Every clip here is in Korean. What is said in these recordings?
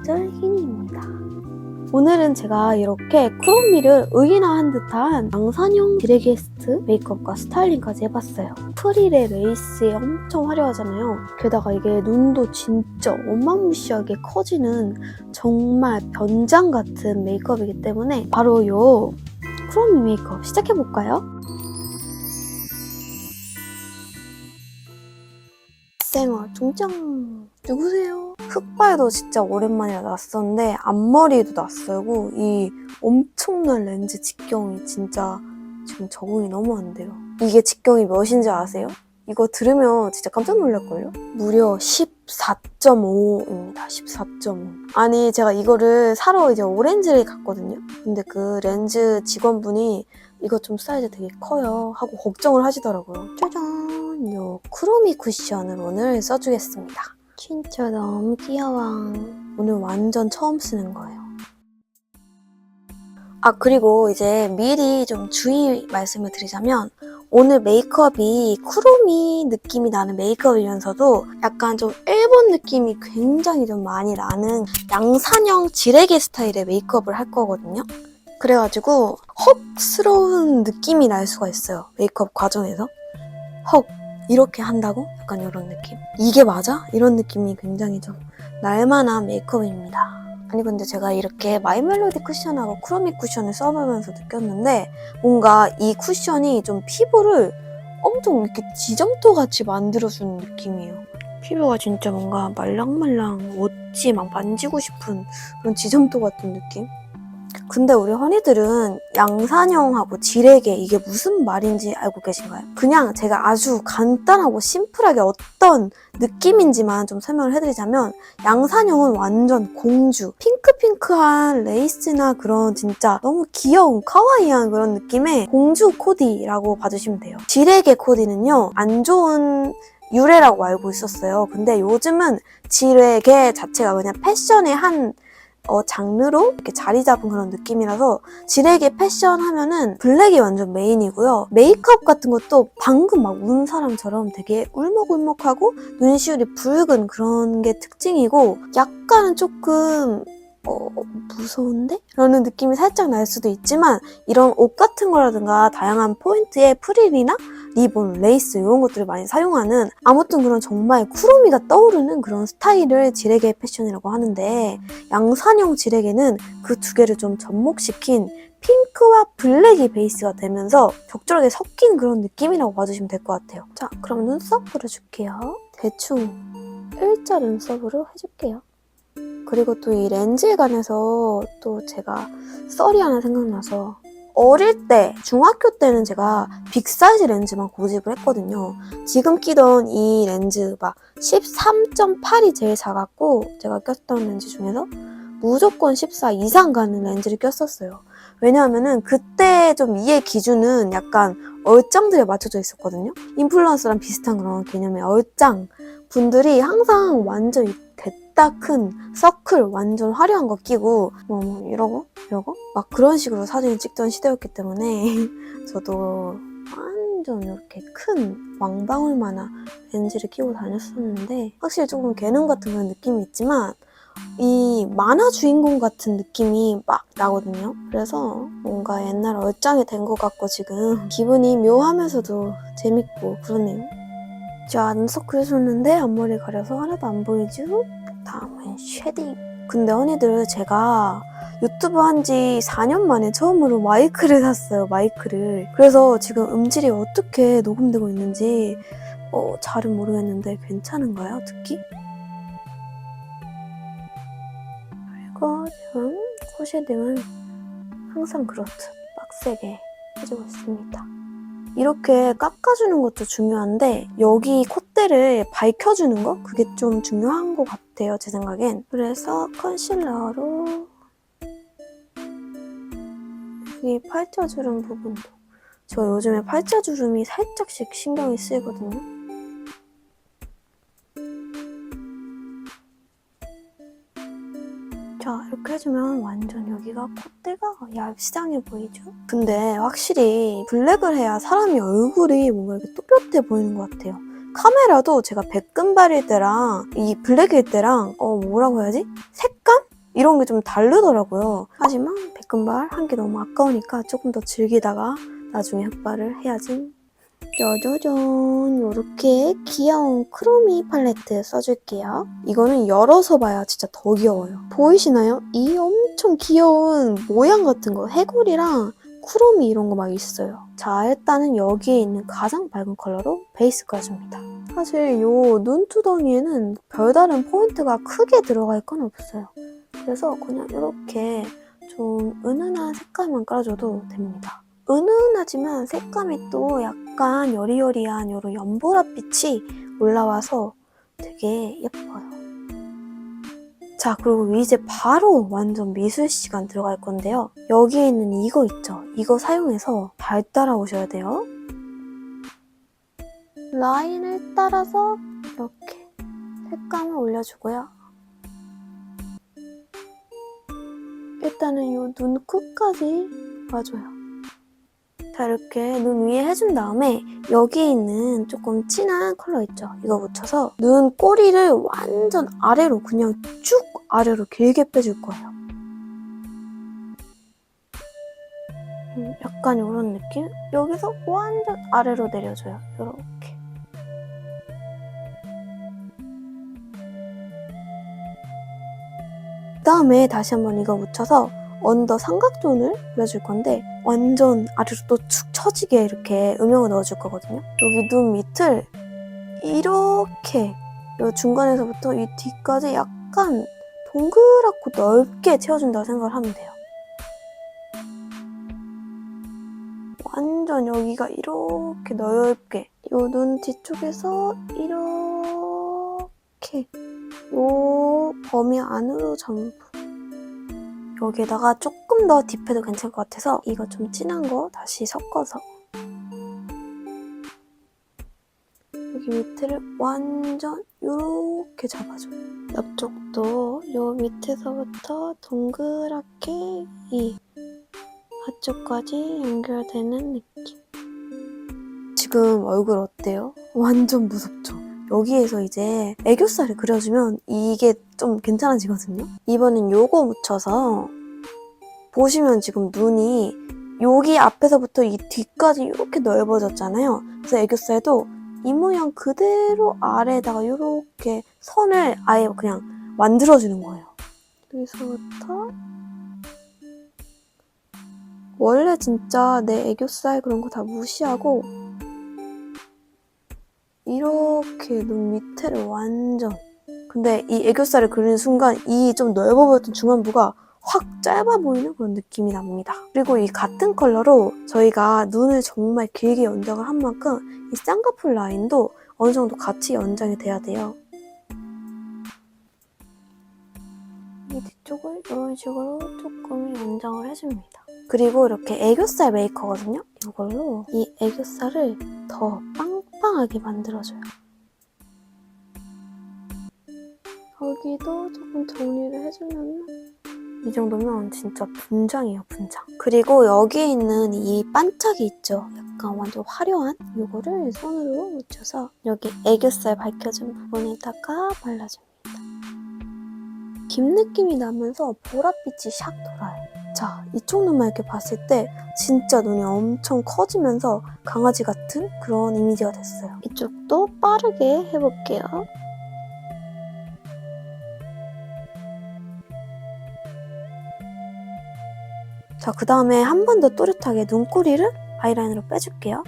련이들 희니입니다 오늘은 제가 이렇게 크롬미를 의인화한 듯한 양산형 디레게스트 메이크업과 스타일링까지 해봤어요 프릴의 레이스에 엄청 화려하잖아요 게다가 이게 눈도 진짜 어마무시하게 커지는 정말 변장 같은 메이크업이기 때문에 바로 요 크롬미 메이크업 시작해볼까요? 쌩얼 중장 누구세요? 흑발도 진짜 오랜만이라 났었는데 앞머리도 낯설고 이 엄청난 렌즈 직경이 진짜 지금 적응이 너무 안 돼요. 이게 직경이 몇인지 아세요? 이거 들으면 진짜 깜짝 놀랄걸요? 무려 14.5입니다. 14.5. 아니, 제가 이거를 사러 이제 오렌지를 갔거든요. 근데 그 렌즈 직원분이 이거 좀 사이즈 되게 커요. 하고 걱정을 하시더라고요. 짜잔! 요 크로미 쿠션을 오늘 써주겠습니다. 너무 귀여워. 오늘 완전 처음 쓰는 거예요. 아, 그리고 이제 미리 좀 주의 말씀을 드리자면, 오늘 메이크업이 쿠로미 느낌이 나는 메이크업이면서도 약간 좀 일본 느낌이 굉장히 좀 많이 나는 양산형 지레게 스타일의 메이크업을 할 거거든요. 그래가지고 헉스러운 느낌이 날 수가 있어요. 메이크업 과정에서. 헉, 이렇게 한다고? 약간 이런 느낌. 이게 맞아? 이런 느낌이 굉장히 좀 날만한 메이크업입니다. 아니 근데 제가 이렇게 마이멜로디 쿠션하고 크로미 쿠션을 써보면서 느꼈는데 뭔가 이 쿠션이 좀 피부를 엄청 이렇게 지점토 같이 만들어주는 느낌이에요. 피부가 진짜 뭔가 말랑말랑 어찌 막 만지고 싶은 그런 지점토 같은 느낌? 근데 우리 허니들은 양산형하고 지레게 이게 무슨 말인지 알고 계신가요? 그냥 제가 아주 간단하고 심플하게 어떤 느낌인지만 좀 설명을 해드리자면 양산형은 완전 공주 핑크핑크한 레이스나 그런 진짜 너무 귀여운 카와이한 그런 느낌의 공주 코디라고 봐주시면 돼요. 지레게 코디는요 안 좋은 유래라고 알고 있었어요. 근데 요즘은 지레게 자체가 그냥 패션의 한 어, 장르로 이렇게 자리 잡은 그런 느낌이라서 지레게 패션 하면은 블랙이 완전 메인이고요. 메이크업 같은 것도 방금 막 운 사람처럼 되게 울먹울먹하고 눈시울이 붉은 그런 게 특징이고 약간은 조금 어, 무서운데? 라는 느낌이 살짝 날 수도 있지만 이런 옷 같은 거라든가 다양한 포인트의 프릴이나 리본, 레이스 이런 것들을 많이 사용하는 아무튼 그런 정말 쿠로미가 떠오르는 그런 스타일을 지레게 패션이라고 하는데 양산형 지레게는 그 두 개를 좀 접목시킨 핑크와 블랙이 베이스가 되면서 적절하게 섞인 그런 느낌이라고 봐주시면 될 것 같아요. 자, 그럼 눈썹 그려줄게요. 대충 일자 눈썹으로 해줄게요. 그리고 또 이 렌즈에 관해서 또 제가 썰이 하나 생각나서 어릴 때, 중학교 때는 제가 빅사이즈 렌즈만 고집을 했거든요. 지금 끼던 이 렌즈 막 13.8이 제일 작았고 제가 꼈던 렌즈 중에서 무조건 14 이상 가는 렌즈를 꼈었어요. 왜냐하면은 그때 좀 이해 기준은 약간 얼짱들에 맞춰져 있었거든요. 인플루언서랑 비슷한 그런 개념의 얼짱 분들이 항상 완전 이 됐다 큰 서클 완전 화려한 거 끼고 뭐, 뭐 이러고 이러고 막 그런 식으로 사진을 찍던 시대였기 때문에 저도 완전 이렇게 큰 왕방울만한 렌즈를 끼고 다녔었는데 확실히 조금 개능 같은 그런 느낌이 있지만 이 만화 주인공 같은 느낌이 막 나거든요. 그래서 뭔가 옛날 얼짱이 된 것 같고 지금 기분이 묘하면서도 재밌고 그러네요. 자, 눈썹 그려줬는데 앞머리 가려서 하나도 안 보이죠? 다음은 쉐딩. 근데 언니들 제가 유튜브 한 지 4년 만에 처음으로 마이크를 샀어요, 마이크를. 그래서 지금 음질이 어떻게 녹음되고 있는지 어, 잘은 모르겠는데 괜찮은가요, 듣기? 그리고 지금 코 쉐딩은 항상 그렇듯 빡세게 해주고 있습니다. 이렇게 깎아주는 것도 중요한데 여기 콧대를 밝혀주는 거? 그게 좀 중요한 것 같아요 제 생각엔. 그래서 컨실러로 여기 팔자주름 부분도. 저 요즘에 팔자주름이 살짝씩 신경이 쓰이거든요 자 이렇게 해주면 완전 여기가 콧대가 얄쌍해 보이죠? 근데 확실히 블랙을 해야 사람이 얼굴이 뭔가 이렇게 또렷해 보이는 것 같아요 카메라도 제가 백금발일 때랑 이 블랙일 때랑 어 뭐라고 해야지? 색감? 이런 게 좀 다르더라고요. 하지만 백금발 한게 너무 아까우니까 조금 더 즐기다가 나중에 흑발을 해야지. 짜자잔 이렇게 귀여운 크로미 팔레트 써줄게요. 이거는 열어서 봐야 진짜 더 귀여워요. 보이시나요? 이 엄청 귀여운 모양 같은 거 해골이랑 크로미 이런 거 막 있어요. 자 일단은 여기에 있는 가장 밝은 컬러로 베이스 깔아줍니다. 사실 요 눈두덩이에는 별다른 포인트가 크게 들어가 있건 없어요. 그래서 그냥 이렇게 좀 은은한 색깔만 깔아줘도 됩니다. 은은하지만 색감이 또 약간 여리여리한 이런 연보라빛이 올라와서 되게 예뻐요. 자, 그리고 이제 바로 완전 미술 시간 들어갈 건데요. 여기에 있는 이거 있죠? 이거 사용해서 잘 따라오셔야 돼요. 라인을 따라서 이렇게 색감을 올려주고요. 일단은 이 눈 끝까지 봐줘요. 자, 이렇게 눈 위에 해준 다음에 여기에 있는 조금 진한 컬러 있죠? 이거 묻혀서 눈 꼬리를 완전 아래로 그냥 쭉 아래로 길게 빼줄 거예요. 음, 약간 이런 느낌? 여기서 완전 아래로 내려줘요. 이렇게. 그 다음에 다시 한번 이거 묻혀서 언더 삼각존을 그려줄 건데 완전 아래로 또축 처지게 이렇게 음영을 넣어줄 거거든요. 여기 눈 밑을 이렇게 이 중간에서부터 이 뒤까지 약간 동그랗고 넓게 채워준다고 생각을 하면 돼요. 완전 여기가 이렇게 넓게 이 눈 뒤쪽에서 이렇게 요 범위 안으로 전부 여기에다가 조금 더 딥해도 괜찮을 것 같아서 이거 좀 진한 거 다시 섞어서 여기 밑에를 완전 이렇게 잡아줘요. 옆쪽도 요 밑에서부터 동그랗게 이 앞쪽까지 연결되는 느낌. 지금 얼굴 어때요? 완전 무섭죠? 여기에서 이제 애교살을 그려주면 이게 좀 괜찮아지거든요. 이번엔 요거 묻혀서 보시면 지금 눈이 여기 앞에서부터 이 뒤까지 이렇게 넓어졌잖아요. 그래서 애교살도 이 모양 그대로 아래에다가 이렇게 선을 아예 그냥 만들어주는 거예요. 여기서부터 원래 진짜 내 애교살 그런 거 다 무시하고 이렇게 눈 밑에를 완전 근데 이 애교살을 그리는 순간 이 좀 넓어 보였던 중안부가 확 짧아 보이는 그런 느낌이 납니다. 그리고 이 같은 컬러로 저희가 눈을 정말 길게 연장을 한 만큼 이 쌍꺼풀 라인도 어느 정도 같이 연장이 돼야 돼요. 이 뒤쪽을 이런 식으로 조금 연장을 해줍니다. 그리고 이렇게 애교살 메이커거든요? 이걸로 이 애교살을 더 빵 빵하게 만들어줘요. 여기도 조금 정리를 해주면 이 정도면 진짜 분장이에요, 분장. 그리고 여기에 있는 이 반짝이 있죠? 약간 완전 화려한 이거를 손으로 묻혀서 여기 애교살 밝혀진 부분에다가 발라줍니다. 김 느낌이 나면서 보랏빛이 샥 돌아요. 자, 이쪽 눈만 이렇게 봤을 때 진짜 눈이 엄청 커지면서 강아지 같은 그런 이미지가 됐어요. 이쪽도 빠르게 해볼게요. 자, 그 다음에 한 번 더 또렷하게 눈꼬리를 아이라인으로 빼줄게요.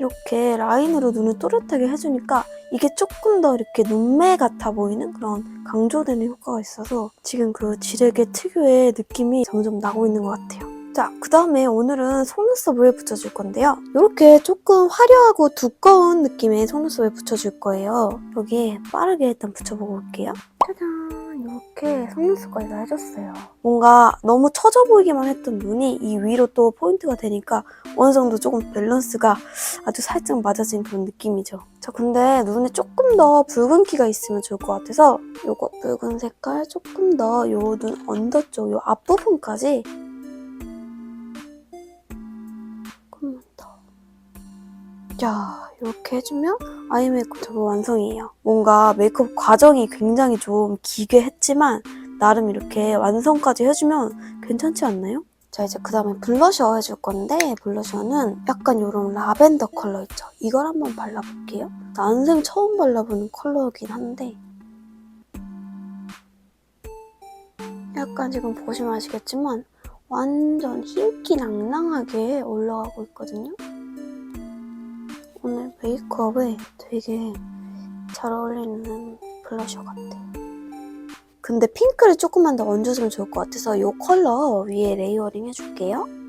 이렇게 라인으로 눈을 또렷하게 해주니까 이게 조금 더 이렇게 눈매 같아 보이는 그런 강조되는 효과가 있어서 지금 그 지레게 특유의 느낌이 점점 나고 있는 것 같아요. 자, 그 다음에 오늘은 속눈썹을 붙여줄 건데요. 이렇게 조금 화려하고 두꺼운 느낌의 속눈썹을 붙여줄 거예요. 여기에 빠르게 일단 붙여보고 올게요. 짜잔! 이렇게 속눈썹까지 다 해줬어요. 뭔가 너무 처져 보이기만 했던 눈이 이 위로 또 포인트가 되니까 어느 정도 조금 밸런스가 아주 살짝 맞아진 그런 느낌이죠. 자, 근데 눈에 조금 더 붉은기가 있으면 좋을 것 같아서 요거 붉은 색깔 조금 더 요 눈 언더 쪽, 요 앞부분까지 자, 이렇게 해주면 아이 메이크업 저거 완성이에요. 뭔가 메이크업 과정이 굉장히 좀 기괴했지만 나름 이렇게 완성까지 해주면 괜찮지 않나요? 자, 이제 그 다음에 블러셔 해줄 건데 블러셔는 약간 이런 라벤더 컬러 있죠? 이걸 한번 발라볼게요. 난생 처음 발라보는 컬러이긴 한데 약간 지금 보시면 아시겠지만 완전 흰기 낭낭하게 올라가고 있거든요. 오늘 메이크업에 되게 잘 어울리는 블러셔 같아. 근데 핑크를 조금만 더 얹어주면 좋을 것 같아서 이 컬러 위에 레이어링 해줄게요.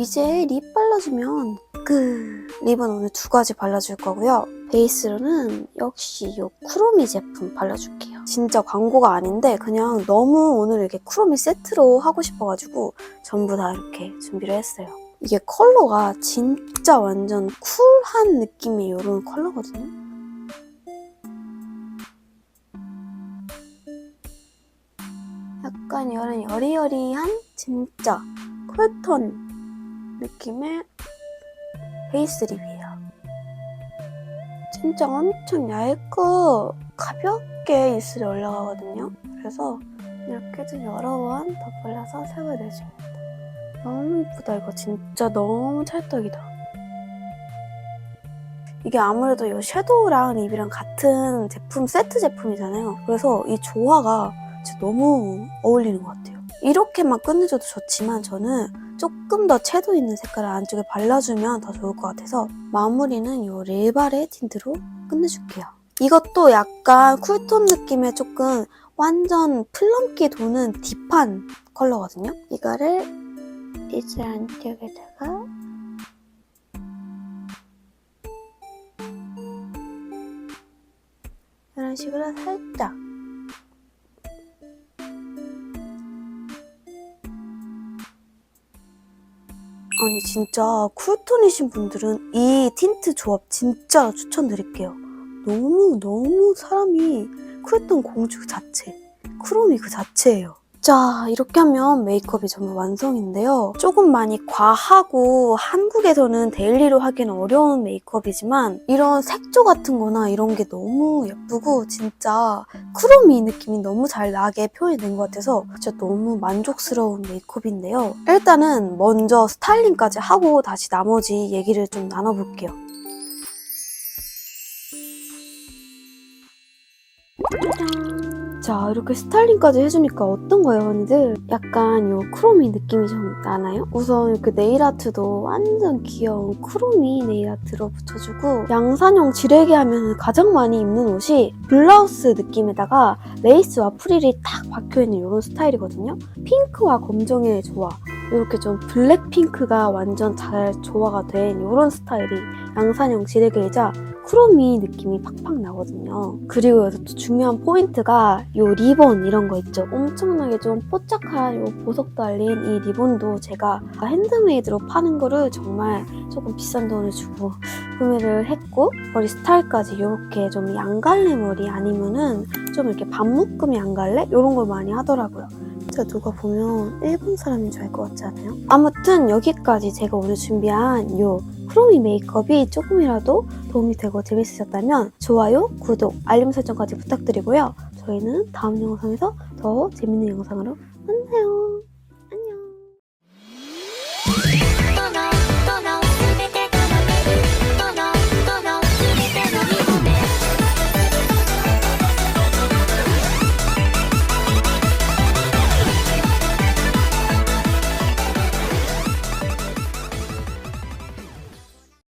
이제 립 발라주면 그 립은 오늘 두 가지 발라줄 거고요. 베이스로는 역시 이 쿠로미 제품 발라줄게요. 진짜 광고가 아닌데 그냥 너무 오늘 이렇게 쿠로미 세트로 하고 싶어가지고 전부 다 이렇게 준비를 했어요. 이게 컬러가 진짜 완전 쿨한 느낌의 이런 컬러거든요. 약간 이런 여리여리한 진짜 쿨톤 느낌의 베이스 립이에요. 진짜 엄청 얇고 가볍게 입술에 올라가거든요. 그래서 이렇게 좀 여러 번 덧발라서 색을 내줍니다. 너무 이쁘다 이거 진짜 너무 찰떡이다. 이게 아무래도 이 섀도우랑 립이랑 같은 제품 세트 제품이잖아요. 그래서 이 조화가 진짜 너무 어울리는 것 같아요. 이렇게만 끝내줘도 좋지만 저는 조금 더 채도 있는 색깔을 안쪽에 발라주면 더 좋을 것 같아서 마무리는 이 레바레 틴트로 끝내줄게요. 이것도 약간 쿨톤 느낌의 조금 완전 플럼기 도는 딥한 컬러거든요. 이거를 이제 안쪽에다가 이런 식으로 살짝 아니 진짜 쿨톤이신 분들은 이 틴트 조합 진짜 추천드릴게요. 너무 너무 사람이 쿨톤 공주 그 자체, 크롬이 그 자체예요. 자 이렇게 하면 메이크업이 전부 완성인데요. 조금 많이 과하고 한국에서는 데일리로 하기는 어려운 메이크업이지만 이런 색조 같은 거나 이런 게 너무 예쁘고 진짜 크롬이 느낌이 너무 잘 나게 표현이 된것 같아서 진짜 너무 만족스러운 메이크업인데요. 일단은 먼저 스타일링까지 하고 다시 나머지 얘기를 좀 나눠볼게요. 짜잔. 자 이렇게 스타일링까지 해주니까 어떤가요 언니들? 약간 요 크로미 느낌이 좀 나나요? 우선 이렇게 네일아트도 완전 귀여운 크로미 네일아트로 붙여주고 양산형 지레게 하면 가장 많이 입는 옷이 블라우스 느낌에다가 레이스와 프릴이 탁 박혀있는 이런 스타일이거든요 핑크와 검정의 조화 이렇게 좀 블랙핑크가 완전 잘 조화가 된 이런 스타일이 양산형 지레게이자 크로미 느낌이 팍팍 나거든요. 그리고 여기서 또 중요한 포인트가 이 리본 이런 거 있죠. 엄청나게 좀 뽀짝한 이 보석 달린 이 리본도 제가 핸드메이드로 파는 거를 정말 조금 비싼 돈을 주고 구매를 했고 머리 스타일까지 이렇게 좀 양갈래 머리 아니면은 좀 이렇게 반묶음 양갈래 이런 걸 많이 하더라고요. 진짜 누가 보면 일본 사람인 줄 알 것 같지 않아요? 아무튼 여기까지 제가 오늘 준비한 요 크로미 메이크업이 조금이라도 도움이 되고 재밌으셨다면 좋아요, 구독, 알림 설정까지 부탁드리고요. 저희는 다음 영상에서 더 재밌는 영상으로 만나요.